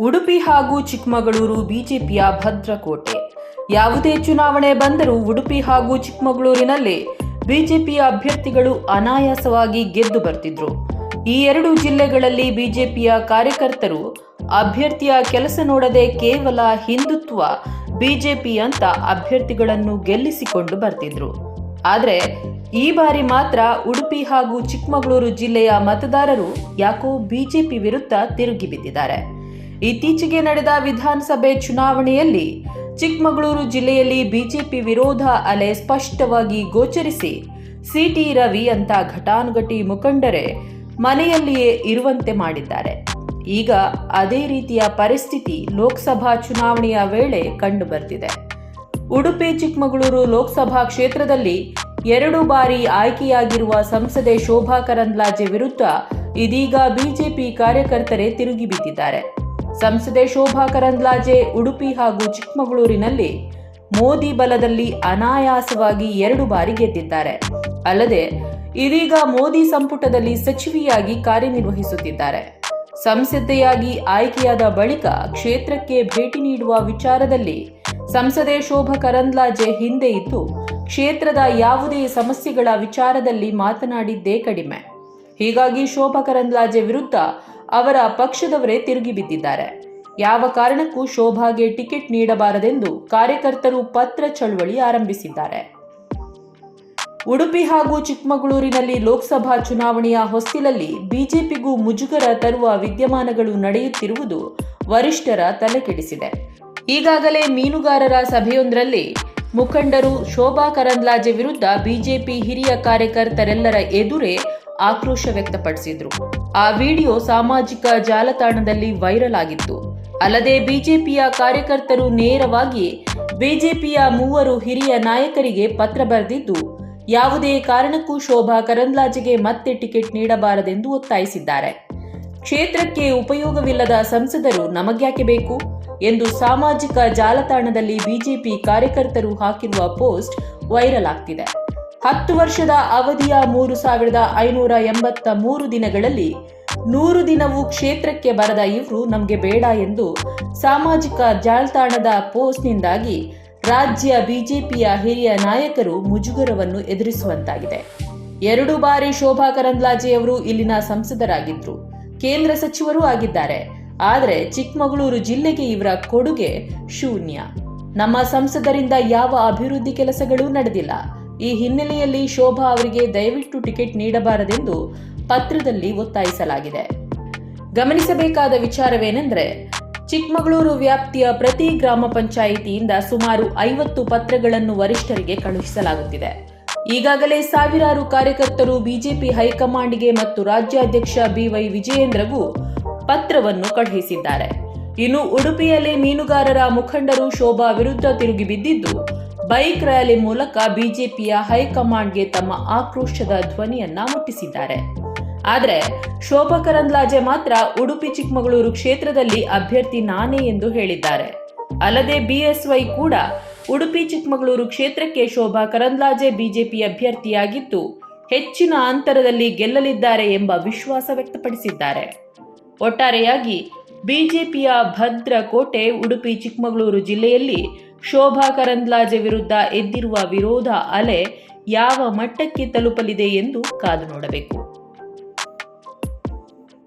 ಉಡುಪಿ ಹಾಗೂ ಚಿಕ್ಕಮಗಳೂರು ಬಿಜೆಪಿಯ ಭದ್ರಕೋಟೆ. ಯಾವುದೇ ಚುನಾವಣೆ ಬಂದರೂ ಉಡುಪಿ ಹಾಗೂ ಚಿಕ್ಕಮಗಳೂರಿನಲ್ಲಿ ಬಿಜೆಪಿಯ ಅಭ್ಯರ್ಥಿಗಳು ಅನಾಯಾಸವಾಗಿ ಗೆದ್ದು ಬರ್ತಿದ್ರು. ಈ ಎರಡು ಜಿಲ್ಲೆಗಳಲ್ಲಿ ಬಿಜೆಪಿಯ ಕಾರ್ಯಕರ್ತರು ಅಭ್ಯರ್ಥಿಯ ಕೆಲಸ ನೋಡದೆ ಕೇವಲ ಹಿಂದುತ್ವ, ಬಿಜೆಪಿ ಅಂತ ಅಭ್ಯರ್ಥಿಗಳನ್ನು ಗೆಲ್ಲಿಸಿಕೊಂಡು ಬರ್ತಿದ್ರು. ಆದರೆ ಈ ಬಾರಿ ಮಾತ್ರ ಉಡುಪಿ ಹಾಗೂ ಚಿಕ್ಕಮಗಳೂರು ಜಿಲ್ಲೆಯ ಮತದಾರರು ಯಾಕೋ ಬಿಜೆಪಿ ವಿರುದ್ಧ ತಿರುಗಿ ಬಿದ್ದಿದ್ದಾರೆ. ಇತ್ತೀಚೆಗೆ ನಡೆದ ವಿಧಾನಸಭೆ ಚುನಾವಣೆಯಲ್ಲಿ ಚಿಕ್ಕಮಗಳೂರು ಜಿಲ್ಲೆಯಲ್ಲಿ ಬಿಜೆಪಿ ವಿರೋಧ ಅಲೆ ಸ್ಪಷ್ಟವಾಗಿ ಗೋಚರಿಸಿ ಸಿಟಿ ರವಿ ಅಂತ ಘಟಾನುಘಟಿ ಮುಖಂಡರೇ ಮನೆಯಲ್ಲಿಯೇ ಇರುವಂತೆ ಮಾಡಿದ್ದಾರೆ. ಈಗ ಅದೇ ರೀತಿಯ ಪರಿಸ್ಥಿತಿ ಲೋಕಸಭಾ ಚುನಾವಣೆಯ ವೇಳೆ ಕಂಡು ಬರ್ತಿದೆ. ಉಡುಪಿ ಚಿಕ್ಕಮಗಳೂರು ಲೋಕಸಭಾ ಕ್ಷೇತ್ರದಲ್ಲಿ ಎರಡು ಬಾರಿ ಆಯ್ಕೆಯಾಗಿರುವ ಸಂಸದೆ ಶೋಭಾ ಕರಂದ್ಲಾಜೆ ವಿರುದ್ಧ ಇದೀಗ ಬಿಜೆಪಿ ಕಾರ್ಯಕರ್ತರೇ ತಿರುಗಿ ಬಿದ್ದಿದ್ದಾರೆ. ಸಂಸದೆ ಶೋಭಾ ಕರಂದ್ಲಾಜೆ, ಉಡುಪಿ ಹಾಗೂ ಚಿಕ್ಕಮಗಳೂರಿನಲ್ಲಿ ಮೋದಿ ಬಲದಲ್ಲಿ ಅನಾಯಾಸವಾಗಿ ಎರಡು ಬಾರಿ ಗೆದ್ದಿದ್ದಾರೆ. ಅಲ್ಲದೆ, ಇದೀಗ ಮೋದಿ ಸಂಪುಟದಲ್ಲಿ ಸಚಿವಿಯಾಗಿ ಕಾರ್ಯನಿರ್ವಹಿಸುತ್ತಿದ್ದಾರೆ. ಸಂಸದೆಯಾಗಿ ಆಯ್ಕೆಯಾದ ಬಳಿಕ ಕ್ಷೇತ್ರಕ್ಕೆ ಭೇಟಿ ನೀಡುವ ವಿಚಾರದಲ್ಲಿ ಸಂಸದೆ ಶೋಭಾ ಕರಂದ್ಲಾಜೆ ಹಿಂದೆ ಇದ್ದು, ಕ್ಷೇತ್ರದ ಯಾವುದೇ ಸಮಸ್ಯೆಗಳ ವಿಚಾರದಲ್ಲಿ ಮಾತನಾಡಿದ್ದೇ ಕಡಿಮೆ. ಹೀಗಾಗಿ ಶೋಭಾ ಕರಂದ್ಲಾಜೆ ವಿರುದ್ಧ ಅವರ ಪಕ್ಷದವರೇ ತಿರುಗಿ ಬಿದ್ದಿದ್ದಾರೆ. ಯಾವ ಕಾರಣಕ್ಕೂ ಶೋಭಾಗೆ ಟಿಕೆಟ್ ನೀಡಬಾರದೆಂದು ಕಾರ್ಯಕರ್ತರು ಪತ್ರ ಚಳವಳಿ ಆರಂಭಿಸಿದ್ದಾರೆ. ಉಡುಪಿ ಹಾಗೂ ಚಿಕ್ಕಮಗಳೂರಿನಲ್ಲಿ ಲೋಕಸಭಾ ಚುನಾವಣೆಯ ಹೊಸ್ತಿಲಲ್ಲಿ ಬಿಜೆಪಿಗೂ ಮುಜುಗರ ತರುವ ವಿದ್ಯಮಾನಗಳು ನಡೆಯುತ್ತಿರುವುದು ವರಿಷ್ಠರ ತಲೆಕೆಡಿಸಿದೆ. ಈಗಾಗಲೇ ಮೀನುಗಾರರ ಸಭೆಯೊಂದರಲ್ಲಿ ಮುಖಂಡರು ಶೋಭಾ ಕರಂದ್ಲಾಜೆ ವಿರುದ್ಧ ಬಿಜೆಪಿ ಹಿರಿಯ ಕಾರ್ಯಕರ್ತರೆಲ್ಲರ ಎದುರೇ ಆಕ್ರೋಶ ವ್ಯಕ್ತಪಡಿಸಿದ್ರು. ಆ ವಿಡಿಯೋ ಸಾಮಾಜಿಕ ಜಾಲತಾಣದಲ್ಲಿ ವೈರಲ್ ಆಗಿತ್ತು. ಅಲ್ಲದೆ ಬಿಜೆಪಿಯ ಕಾರ್ಯಕರ್ತರು ನೇರವಾಗಿ ಬಿಜೆಪಿಯ ಮೂವರು ಹಿರಿಯ ನಾಯಕರಿಗೆ ಪತ್ರ ಬರೆದಿದ್ದು, ಯಾವುದೇ ಕಾರಣಕ್ಕೂ ಶೋಭಾ ಕರಂದ್ಲಾಜೆಗೆ ಮತ್ತೆ ಟಿಕೆಟ್ ನೀಡಬಾರದೆಂದು ಒತ್ತಾಯಿಸಿದ್ದಾರೆ. ಕ್ಷೇತ್ರಕ್ಕೆ ಉಪಯೋಗವಿಲ್ಲದ ಸಂಸದರು ನಮಗ್ಯಾಕೆ ಬೇಕು? ಎಂದು ಸಾಮಾಜಿಕ ಜಾಲತಾಣದಲ್ಲಿ ಬಿಜೆಪಿ ಕಾರ್ಯಕರ್ತರು ಹಾಕಿರುವ ಪೋಸ್ಟ್ ವೈರಲ್ ಆಗ್ತಿದೆ. ಹತ್ತು ವರ್ಷದ ಅವಧಿಯ ಮೂರು ಸಾವಿರದ ಐನೂರ ಎಂಬತ್ತ ಮೂರು ದಿನಗಳಲ್ಲಿ ನೂರು ದಿನವೂ ಕ್ಷೇತ್ರಕ್ಕೆ ಬರದ ಇವರು ನಮಗೆ ಬೇಡ ಎಂದು ಸಾಮಾಜಿಕ ಜಾಲತಾಣದ ಪೋಸ್ಟ್ನಿಂದಾಗಿ ರಾಜ್ಯ ಬಿಜೆಪಿಯ ಹಿರಿಯ ನಾಯಕರು ಮುಜುಗರವನ್ನು ಎದುರಿಸುವಂತಾಗಿದೆ. ಎರಡು ಬಾರಿ ಶೋಭಾ ಕರಂದ್ಲಾಜೆಯವರು ಇಲ್ಲಿನ ಸಂಸದರಾಗಿದ್ರು. ಕೇಂದ್ರ ಸಚಿವರೂ ಆಗಿದ್ದಾರೆ. ಆದರೆ ಚಿಕ್ಕಮಗಳೂರು ಜಿಲ್ಲೆಗೆ ಇವರ ಕೊಡುಗೆ ಶೂನ್ಯ. ನಮ್ಮ ಸಂಸದರಿಂದ ಯಾವ ಅಭಿವೃದ್ಧಿ ಕೆಲಸಗಳೂ ನಡೆದಿಲ್ಲ. ಈ ಹಿನ್ನೆಲೆಯಲ್ಲಿ ಶೋಭಾ ಅವರಿಗೆ ದಯವಿಟ್ಟು ಟಿಕೆಟ್ ನೀಡಬಾರದೆಂದು ಪತ್ರದಲ್ಲಿ ಒತ್ತಾಯಿಸಲಾಗಿದೆ. ಗಮನಿಸಬೇಕಾದ ವಿಚಾರವೇನೆಂದರೆ, ಚಿಕ್ಕಮಗಳೂರು ವ್ಯಾಪ್ತಿಯ ಪ್ರತಿ ಗ್ರಾಮ ಪಂಚಾಯಿತಿಯಿಂದ ಸುಮಾರು ಐವತ್ತು ಪತ್ರಗಳನ್ನು ವರಿಷ್ಠರಿಗೆ ಕಳುಹಿಸಲಾಗುತ್ತಿದೆ. ಈಗಾಗಲೇ ಸಾವಿರಾರು ಕಾರ್ಯಕರ್ತರು ಬಿಜೆಪಿ ಹೈಕಮಾಂಡ್ಗೆ ಮತ್ತು ರಾಜ್ಯಾಧ್ಯಕ್ಷ ಬಿವೈ ವಿಜಯೇಂದ್ರಗೂ ಪತ್ರವನ್ನು ಕಳುಹಿಸಿದ್ದಾರೆ. ಇನ್ನು ಉಡುಪಿಯಲ್ಲಿ ಮೀನುಗಾರರ ಮುಖಂಡರು ಶೋಭಾ ವಿರುದ್ಧ ತಿರುಗಿ ಬಿದ್ದಿದ್ದು ಬೈಕ್ ರ್ಯಾಲಿ ಮೂಲಕ ಬಿಜೆಪಿಯ ಹೈಕಮಾಂಡ್ಗೆ ತಮ್ಮ ಆಕ್ರೋಶದ ಧ್ವನಿಯನ್ನ ಮುಟ್ಟಿಸಿದ್ದಾರೆ. ಆದರೆ ಶೋಭಾ ಕರಂದ್ಲಾಜೆ ಮಾತ್ರ ಉಡುಪಿ ಚಿಕ್ಕಮಗಳೂರು ಕ್ಷೇತ್ರದಲ್ಲಿ ಅಭ್ಯರ್ಥಿ ನಾನೇ ಎಂದು ಹೇಳಿದ್ದಾರೆ. ಅಲ್ಲದೆ ಬಿಎಸ್ವೈ ಕೂಡ ಉಡುಪಿ ಚಿಕ್ಕಮಗಳೂರು ಕ್ಷೇತ್ರಕ್ಕೆ ಶೋಭಾ ಕರಂದ್ಲಾಜೆ ಬಿಜೆಪಿ ಅಭ್ಯರ್ಥಿಯಾಗಿದ್ದು, ಹೆಚ್ಚಿನ ಅಂತರದಲ್ಲಿ ಗೆಲ್ಲಲಿದ್ದಾರೆ ಎಂಬ ವಿಶ್ವಾಸ ವ್ಯಕ್ತಪಡಿಸಿದ್ದಾರೆ. ಒಟ್ಟಾರೆಯಾಗಿ ಬಿಜೆಪಿಯ ಭದ್ರ ಕೋಟೆ ಉಡುಪಿ ಚಿಕ್ಕಮಗಳೂರು ಜಿಲ್ಲೆಯಲ್ಲಿ ಶೋಭಾ ಕರಂದ್ಲಾಜೆ ವಿರುದ್ಧ ಎದ್ದಿರುವ ವಿರೋಧ ಅಲೆ ಯಾವ ಮಟ್ಟಕ್ಕೆ ತಲುಪಲಿದೆ ಎಂದು ಕಾದು ನೋಡಬೇಕು.